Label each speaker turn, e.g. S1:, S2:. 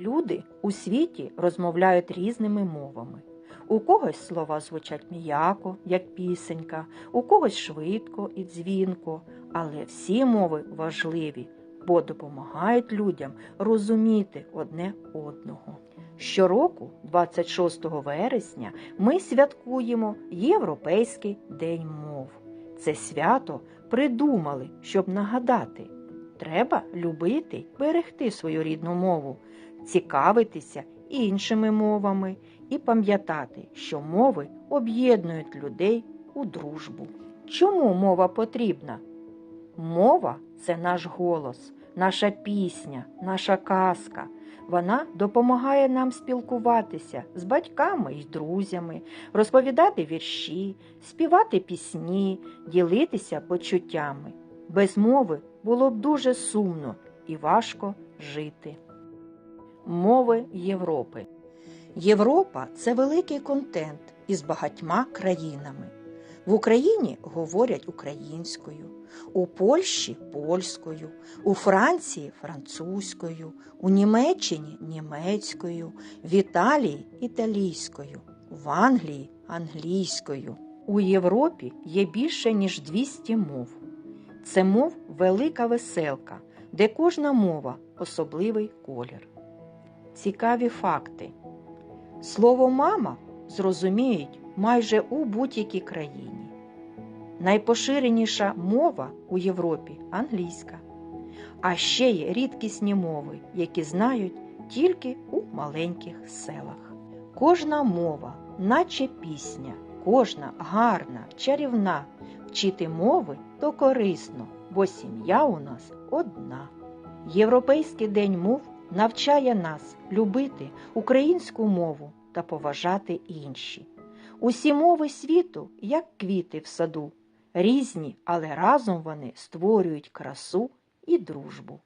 S1: Люди у світі розмовляють різними мовами. У когось слова звучать м'яко, як пісенька, у когось швидко і дзвінко, але всі мови важливі, бо допомагають людям розуміти одне одного. Щороку, 26 вересня, ми святкуємо Європейський день мов. Це свято придумали, щоб нагадати. Треба любити, берегти свою рідну мову, цікавитися іншими мовами і пам'ятати, що мови об'єднують людей у дружбу. Чому мова потрібна? Мова це наш голос, наша пісня, наша казка. Вона допомагає нам спілкуватися з батьками і друзями, розповідати вірші, співати пісні, ділитися почуттями. Без мови було б дуже сумно і важко жити. Мови Європи Європа це великий контент із багатьма країнами. В Україні говорять українською, у Польщі польською, у Франції французькою, у Німеччині німецькою, в Італії італійською, в Англії англійською. У Європі є більше ніж 200 мов. Це мов велика веселка, де кожна мова особливий колір. Цікаві факти. Слово мама зрозуміють майже у будь-якій країні. Найпоширеніша мова у Європі англійська. А ще є рідкісні мови, які знають тільки у маленьких селах. Кожна мова, наче пісня, кожна гарна, чарівна. Вчити мови то корисно, бо сім'я у нас одна. Європейський день мов навчає нас любити українську мову та поважати інші. Усі мови світу, як квіти в саду, різні, але разом вони створюють красу і дружбу.